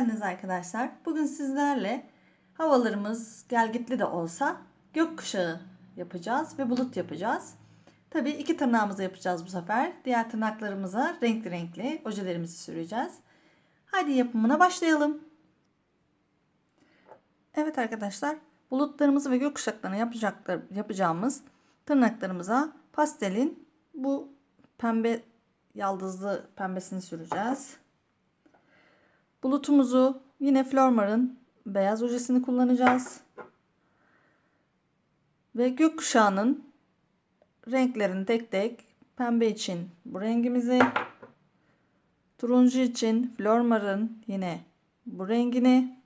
geldiniz arkadaşlar. Bugün sizlerle havalarımız gelgitli de olsa gökkuşağı yapacağız ve bulut yapacağız. Tabii iki tırnağımızı yapacağız bu sefer. Diğer tırnaklarımıza renkli renkli ojelerimizi süreceğiz. Hadi yapımına başlayalım. Evet arkadaşlar bulutlarımızı ve gökkuşaklarını yapacaklar, yapacağımız tırnaklarımıza pastelin bu pembe yaldızlı pembesini süreceğiz. Bulutumuzu yine Flormar'ın beyaz ojesini kullanacağız. Ve gökkuşağının renklerini tek tek pembe için bu rengimizi, turuncu için Flormar'ın yine bu rengini,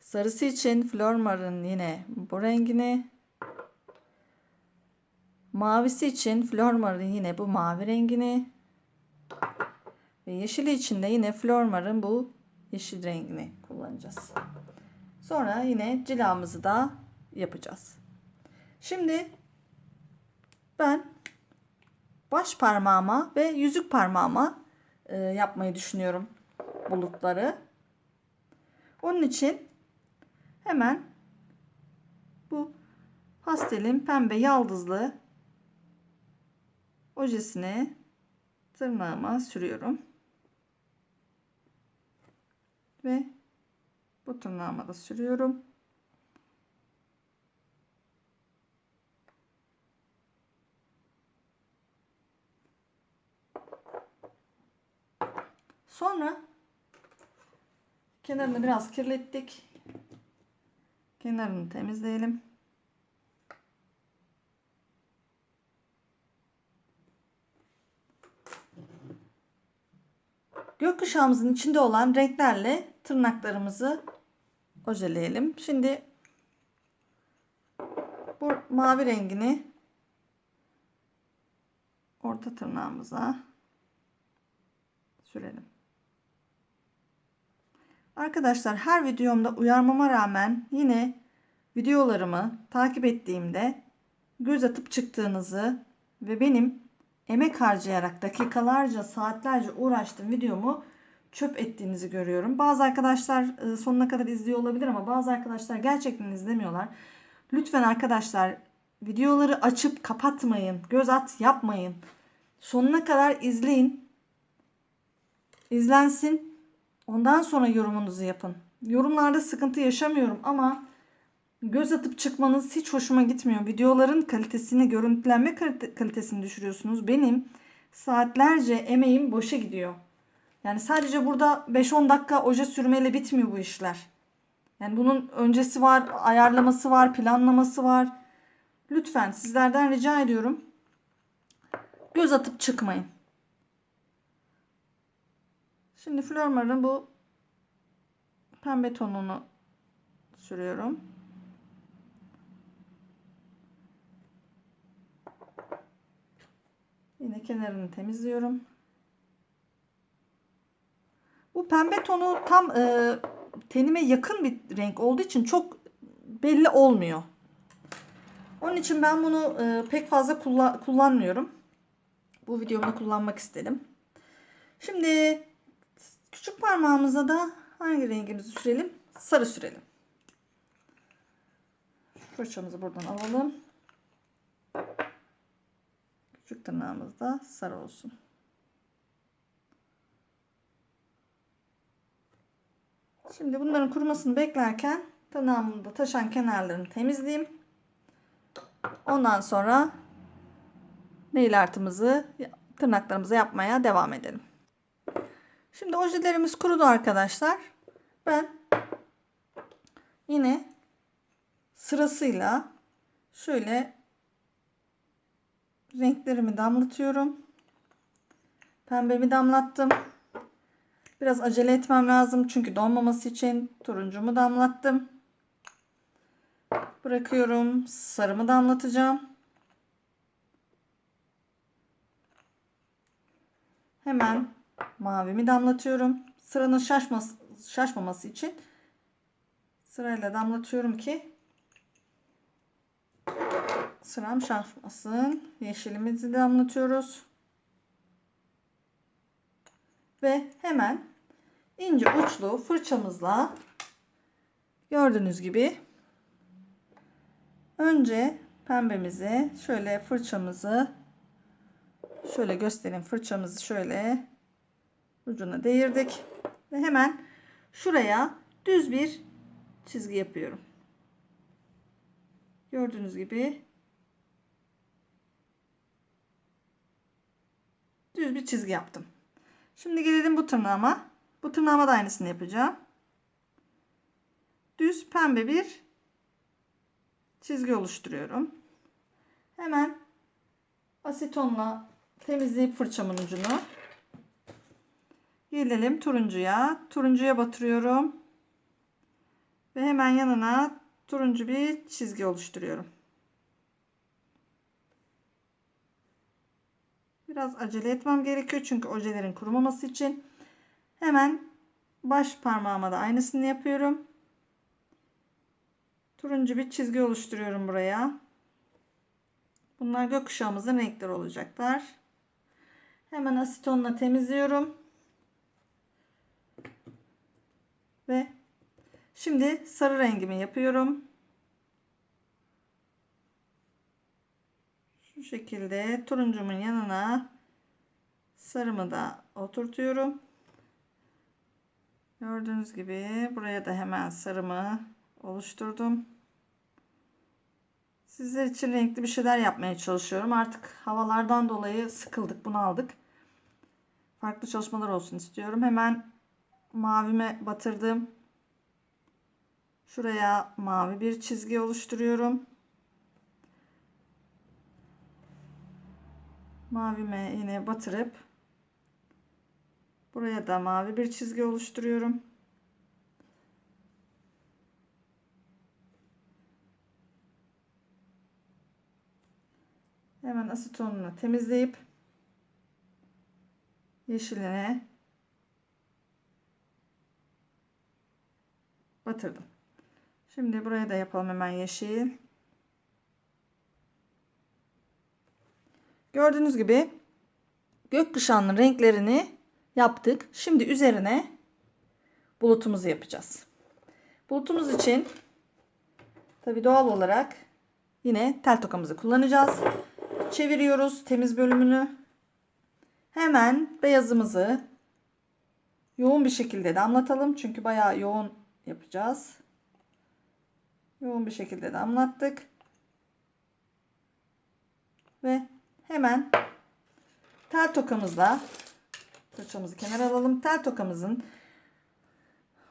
sarısı için Flormar'ın yine bu rengini, mavisi için Flormar'ın yine bu mavi rengini, ve yeşili için de yine Flormar'ın bu yeşil rengini kullanacağız. Sonra yine cilamızı da yapacağız. Şimdi ben baş parmağıma ve yüzük parmağıma e, yapmayı düşünüyorum bulutları. Onun için hemen bu pastelin pembe yaldızlı ojesini tırnağıma sürüyorum. Ve bu tırnağıma da sürüyorum. Sonra kenarını biraz kirlettik. Kenarını temizleyelim. Gökkuşağımızın içinde olan renklerle tırnaklarımızı ojeleyelim. Şimdi bu mavi rengini orta tırnağımıza sürelim. Arkadaşlar her videomda uyarmama rağmen yine videolarımı takip ettiğimde göz atıp çıktığınızı ve benim emek harcayarak dakikalarca, saatlerce uğraştığım videomu çöp ettiğinizi görüyorum. Bazı arkadaşlar e, sonuna kadar izliyor olabilir ama bazı arkadaşlar gerçekten izlemiyorlar. Lütfen arkadaşlar videoları açıp kapatmayın. Göz at yapmayın. Sonuna kadar izleyin. İzlensin. Ondan sonra yorumunuzu yapın. Yorumlarda sıkıntı yaşamıyorum ama göz atıp çıkmanız hiç hoşuma gitmiyor. Videoların kalitesini, görüntülenme kalitesini düşürüyorsunuz. Benim saatlerce emeğim boşa gidiyor. Yani sadece burada 5-10 dakika oje sürmeyle bitmiyor bu işler. Yani bunun öncesi var, ayarlaması var, planlaması var. Lütfen sizlerden rica ediyorum. Göz atıp çıkmayın. Şimdi Flormar'ın bu pembe tonunu sürüyorum. Yine kenarını temizliyorum. Bu pembe tonu tam e, tenime yakın bir renk olduğu için çok belli olmuyor. Onun için ben bunu e, pek fazla kullan kullanmıyorum. Bu videomda kullanmak istedim. Şimdi küçük parmağımıza da hangi rengimizi sürelim? Sarı sürelim. Fırçamızı buradan alalım. Küçük tırnağımız da sarı olsun. Şimdi bunların kurumasını beklerken tırnağımda taşan kenarlarını temizleyeyim. Ondan sonra nail artımızı tırnaklarımıza yapmaya devam edelim. Şimdi ojelerimiz kurudu arkadaşlar. Ben yine sırasıyla şöyle renklerimi damlatıyorum. Pembemi damlattım. Biraz acele etmem lazım çünkü donmaması için turuncumu damlattım. Bırakıyorum. Sarımı damlatacağım. Hemen mavimi damlatıyorum. Sıranın şaşması, şaşmaması için sırayla damlatıyorum ki sıram şaşmasın. Yeşilimizi damlatıyoruz. Ve hemen ince uçlu fırçamızla gördüğünüz gibi önce pembemizi şöyle fırçamızı şöyle göstereyim fırçamızı şöyle ucuna değirdik ve hemen şuraya düz bir çizgi yapıyorum. Gördüğünüz gibi düz bir çizgi yaptım. Şimdi gelelim bu tırnağıma. Bu tırnağıma da aynısını yapacağım. Düz pembe bir çizgi oluşturuyorum. Hemen asetonla temizleyip fırçamın ucunu gelelim turuncuya. Turuncuya batırıyorum. Ve hemen yanına turuncu bir çizgi oluşturuyorum. Biraz acele etmem gerekiyor çünkü ojelerin kurumaması için. Hemen baş parmağıma da aynısını yapıyorum. Turuncu bir çizgi oluşturuyorum buraya. Bunlar gökkuşağımızın renkleri olacaklar. Hemen asetonla temizliyorum. Ve şimdi sarı rengimi yapıyorum. Şu şekilde turuncumun yanına sarımı da oturtuyorum. Gördüğünüz gibi buraya da hemen sarımı oluşturdum. Sizler için renkli bir şeyler yapmaya çalışıyorum. Artık havalardan dolayı sıkıldık, bunu aldık. Farklı çalışmalar olsun istiyorum. Hemen mavime batırdım. Şuraya mavi bir çizgi oluşturuyorum. Mavime yine batırıp buraya da mavi bir çizgi oluşturuyorum. Hemen asetonunu temizleyip yeşiline batırdım. Şimdi buraya da yapalım hemen yeşil. Gördüğünüz gibi gökkuşağının renklerini yaptık. Şimdi üzerine bulutumuzu yapacağız. Bulutumuz için tabi doğal olarak yine tel tokamızı kullanacağız. Çeviriyoruz temiz bölümünü. Hemen beyazımızı yoğun bir şekilde damlatalım. Çünkü bayağı yoğun yapacağız. Yoğun bir şekilde damlattık. Ve hemen tel tokamızla fırçamızı kenara alalım. Tel tokamızın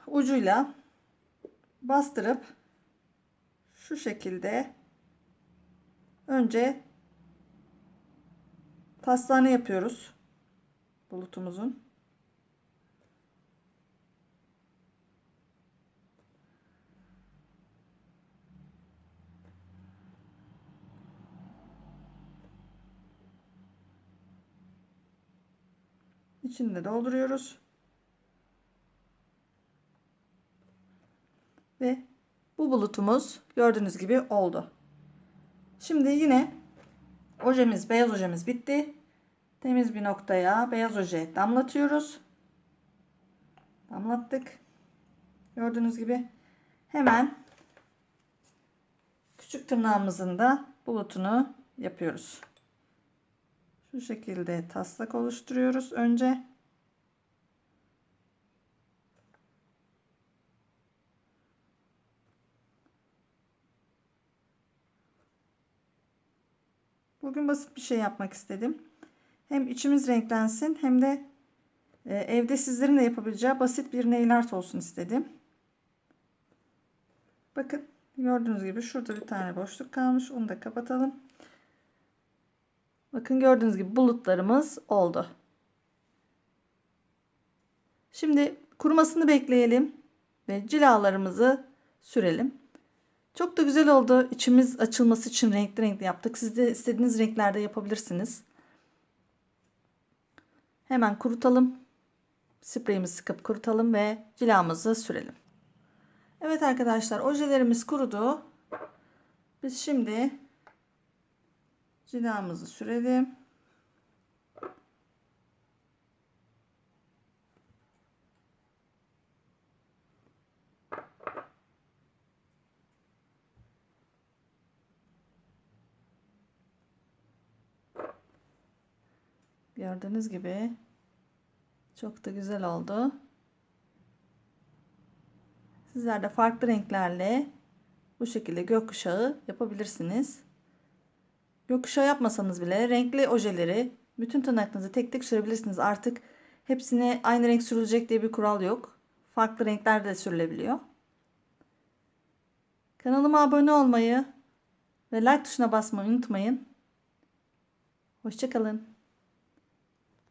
ucuyla bastırıp şu şekilde önce pastane yapıyoruz bulutumuzun. İçinde dolduruyoruz. Ve bu bulutumuz gördüğünüz gibi oldu. Şimdi yine ojemiz, beyaz ojemiz bitti. Temiz bir noktaya beyaz oje damlatıyoruz. Damlattık. Gördüğünüz gibi hemen küçük tırnağımızın da bulutunu yapıyoruz. Şu şekilde taslak oluşturuyoruz önce. Bugün basit bir şey yapmak istedim. Hem içimiz renklensin hem de e, evde sizlerin de yapabileceği basit bir nail art olsun istedim. Bakın gördüğünüz gibi şurada bir tane boşluk kalmış. Onu da kapatalım. Bakın gördüğünüz gibi bulutlarımız oldu. Şimdi kurumasını bekleyelim ve cilalarımızı sürelim. Çok da güzel oldu. İçimiz açılması için renkli renkli yaptık. Siz de istediğiniz renklerde yapabilirsiniz. Hemen kurutalım. Spreyimizi sıkıp kurutalım ve cilamızı sürelim. Evet arkadaşlar ojelerimiz kurudu. Biz şimdi Cilamızı sürelim. Gördüğünüz gibi çok da güzel oldu. Sizler de farklı renklerle bu şekilde gökkuşağı yapabilirsiniz. Gökkuşağı yapmasanız bile renkli ojeleri bütün tırnaklarınızı tek tek sürebilirsiniz. Artık hepsine aynı renk sürülecek diye bir kural yok. Farklı renkler de sürülebiliyor. Kanalıma abone olmayı ve like tuşuna basmayı unutmayın. Hoşçakalın.